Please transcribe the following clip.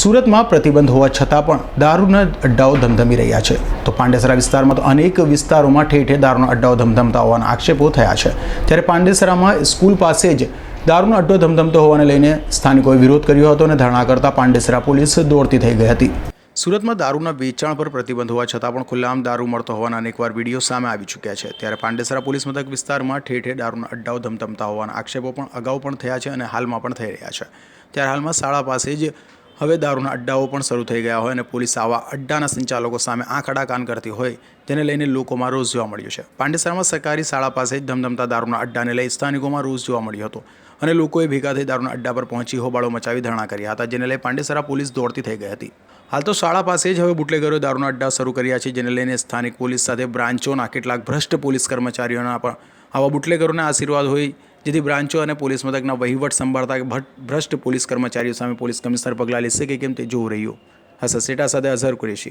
સુરતમાં પ્રતિબંધ હોવા છતાં પણ દારૂના અડ્ડાઓ ધમધમી રહ્યા છે. તો પાંડેસરા વિસ્તારમાં તો અનેક વિસ્તારોમાં ઠેર ઠેર દારૂના અડ્ડાઓ ધમધમતા હોવાના આક્ષેપો થયા છે. ત્યારે પાંડેસરામાં સ્કૂલ પાસે જ દારૂનો અડ્ડો ધમધમતો હોવાને લઈને સ્થાનિકોએ વિરોધ કર્યો હતો અને ધરણા કરતા પાંડેસરા પોલીસ દોડતી થઈ ગઈ હતી. સુરતમાં દારૂના વેચાણ પર પ્રતિબંધ હોવા છતાં પણ ખુલ્લામ દારૂ મળતો હોવાના અનેકવાર વીડિયો સામે આવી ચૂક્યા છે. ત્યારે પાંડેસરા પોલીસ મથક વિસ્તારમાં ઠેર ઠેર દારૂના અડ્ડાઓ ધમધમતા હોવાના આક્ષેપો પણ અગાઉ પણ થયા છે અને હાલમાં પણ થઈ રહ્યા છે. ત્યારે હાલમાં શાળા પાસે જ હવે દારૂના અડ્ડાઓ પણ શરૂ થઈ ગયા હોય અને પોલીસ આવા અડ્ડાના સંચાલકો સામે આંખ આડા કાન કરતી હોય, તેને લઈને લોકોમાં રોષ જોવા મળ્યો છે. પાંડેસરામાં સરકારી શાળા પાસે જ ધમધમતા દારૂના અડ્ડાને લઈ સ્થાનિકોમાં રોષ જોવા મળ્યો હતો અને લોકોએ ભેગા થઈ દારૂના અડ્ડા પર પહોંચી હોબાળો મચાવી ધરણા કર્યા હતા, જેને લઈ પાંડેસરા પોલીસ દોડતી થઈ ગઈ હતી. હાલ તો શાળા પાસે જ હવે બુટલેગરોએ દારૂના અડ્ડા શરૂ કર્યા છે, જેને લઈને સ્થાનિક પોલીસ સાથે બ્રાન્ચોના કેટલાક ભ્રષ્ટ પોલીસ કર્મચારીઓના પણ આવા બુટલેગરોના આશીર્વાદ હોય જેથી બ્રાન્ચો અને પોલીસ મથકના વહીવટ સંભાળતા ભ્રષ્ટ પોલીસ કર્મચારીઓ સામે પોલીસ કમિશનર પગલાં લેશે કે કેમ તે જોવું રહ્યું. હસન સેટા સાથે અઝહર કુરેશી.